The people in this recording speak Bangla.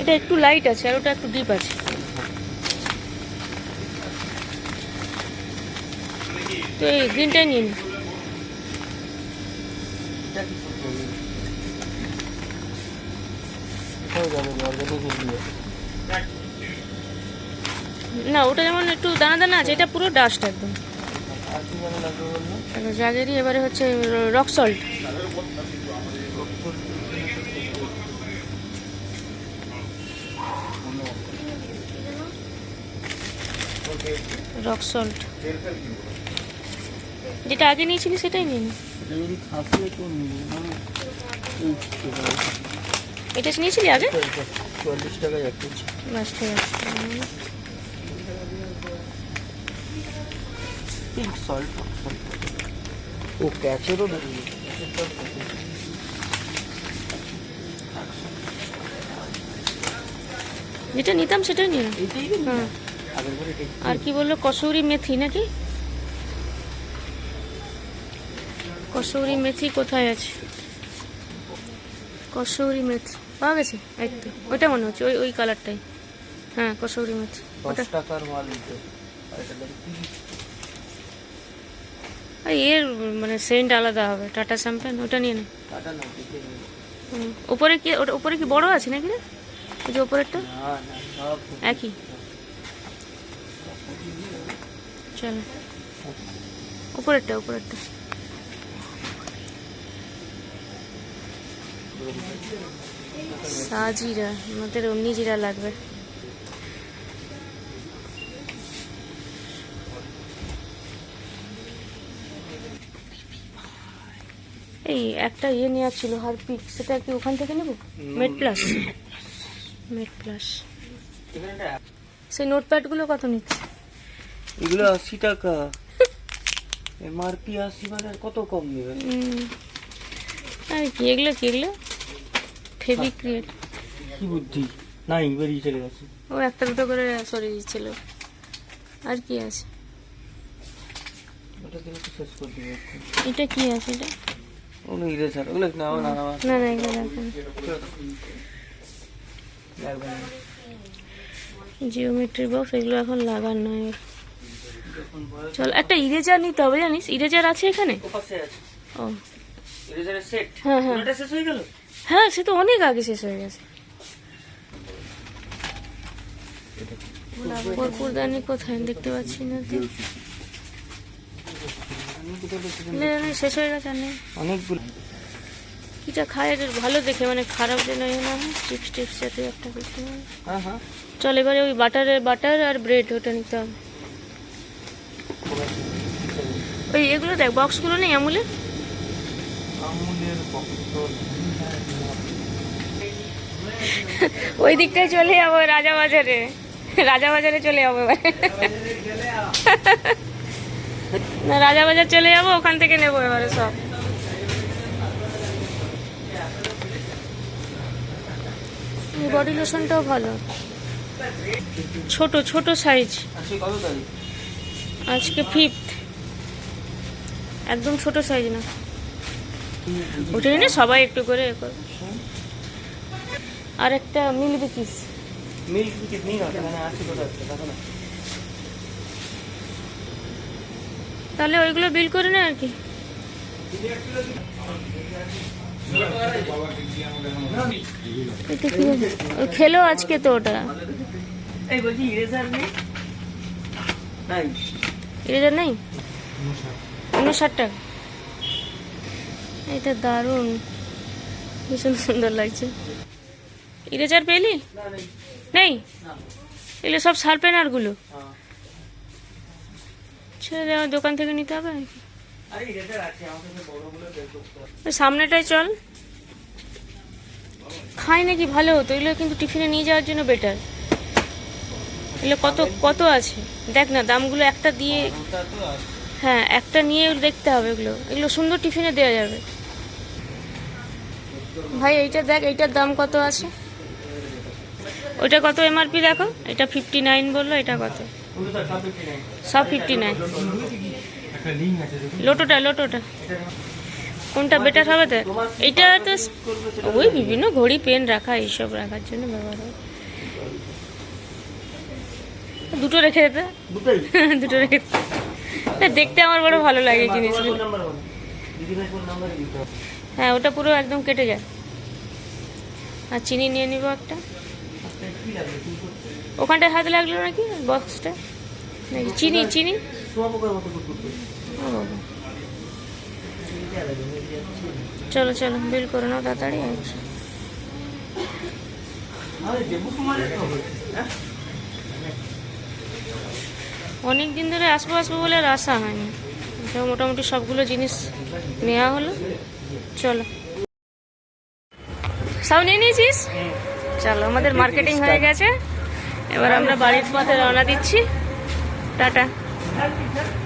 এটা একটু লাইট আছে আর ওটা একটু ডিপ আছে। তো এই গ্রিনটাই নিন। না ওটা যেমন একটু দানা দানা আছে এটা পুরো ডাস্ট একদম। জাগেরই এবারে হচ্ছে রক সল্ট রক সল্ট। যেটা আগে নিয়েছিলি সেটাই নিন এটা নিয়েছিলি আগে? চল্লিশ টাকায় এক কেজি বাস ঠিক যেটা নিতাম সেটাই নিয়ে হ্যাঁ। আর কি বলল কসৌরি মেথি নাকি? কসৌরি মেথি কোথায় আছে? কসৌরি মেথি পাওয়া গেছে? এই তো ওইটা মনে হচ্ছে ওই ওই কালারটাই। হ্যাঁ কসৌরি মেথি ওটা। এর মানে সেন্ট আলাদা হবে টাটা শ্যাম্পেন ওটা নিয়ে নে। না। উপরে কি ওটা উপরে কি বড় আছে নাকি রে? ওই যে না একই। চলো। উপরেরটা উপরেরটা সাজিরা আমাদের অমনি জিরা লাগবে। এই একটা ইয়ে নেওয়ার ছিল হারপিক সেটা কি ওখান থেকে নেব? মেড প্লাস মেড প্লাস সেই নোটপ্যাডগুলো কত নিচ্ছে? এগুলো আশি টাকা। এমআরপি আশি মানে কত কম নেবে? আর কি এগুলো কি এগুলো ফেভিক্রিয়েট কি বুদ্ধি? নাই বেরিয়ে চলে গেছে। ও একটা দুটো করে সরিয়ে দিচ্ছিল আর কি আছে? দিবে। এটা কি আছে এটা? ওগুলো ইরেজার ওগুলো না না না। না না এগুলো জিওমেট্রি বক্স এগুলো এখন লাগার নয় চল একটা ইরেজার নিতে হবে জানিস? ইরেজার আছে এখানে? ও পাশে আছে। ও। ইরেজারের সেট হ্যাঁ হ্যাঁ। শেষ হয়ে হ্যাঁ সে তো অনেক আগে শেষ হয়ে গেছে। কর্পূরদানি কোথায়? দেখতে পাচ্ছি না শেষ হয়ে গেছে অনেকগুলো কিটা খায় ভালো দেখে মানে খারাপ যেন না হয় চিপস টিপস জাতীয় একটা কিছু হ্যাঁ। হ্যাঁ চল এবারে ওই বাটারের বাটার আর ব্রেড ওটা নিতে হবে ওই এগুলো দেখ বক্সগুলো নেই আমুলের? বক্তর ওই দিকটায় চলে যাব রাজা বাজারে। রাজা বাজারে চলে যাব এবারে। না রাজা বাজার চলে যাব ওখান থেকে নেব এবারে সব। বডি লোশনটাও ভালো। ছোট ছোট সাইজ আজকে ফিফথ একদম ছোট সাইজ না। ওটা নিয়ে সবাই একটু করে এ করবে আর একটা মিল আছে কোথাও দেখো না তাহলে ওইগুলো বিল করে নে আর কি। এটা কি খেলো আজকে তো ওটা। ইরেজার নেই? এদের টাকা। এটা দারুণ। ভীষণ সুন্দর লাগছে। ইরেজার পেলি? নেই। এগুলো সব শার্পেনারগুলো হ্যাঁ। ছেড়ে দেওয়া দোকান থেকে নিতে হবে নাকি? সামনেটায় চল। খাই নাকি ভালো হতো এগুলো কিন্তু টিফিনে নিয়ে যাওয়ার জন্য বেটার এগুলো কত কত আছে? দেখ না দামগুলো একটা দিয়ে হ্যাঁ একটা নিয়ে দেখতে হবে এগুলো। এগুলো সুন্দর টিফিনে দেওয়া যাবে। ভাই এইটা দেখ এইটার দাম কত আছে? ওইটা কত এমআরপি দেখো? এটা ফিফটি নাইন বলল এটা কত? সব ফিফটি নাইন লোটোটা লোটোটা। কোনটা বেটার হবে? তো এইটা তো ওই বিভিন্ন ঘড়ি পেন রাখা এইসব রাখার জন্য ব্যবহার হয়। দুটো রেখে দিতে দুটো রেখে। দেখতে আমার বড় ভালো লাগে জিনিসগুলো। হ্যাঁ ওটা পুরো একদম কেটে যায়। আর চিনি নিয়ে নিব একটা। ওখানটায় হাতে লাগল নাকি? বক্সটা নাকি চিনি চিনি? চলো চলো বিল করে নাও, তাড়াতাড়ি। অনেক দিন ধরে আসব আসব বলে আর আসা হয়নি। মোটামুটি সবগুলো জিনিস নেওয়া হলো। চলো। সব নিয়ে নিয়েছিস? চলো, আমাদের মার্কেটিং হয়ে গেছে। এবার আমরা বাড়ির পথে রওনা দিচ্ছি। টাটা। Erkekler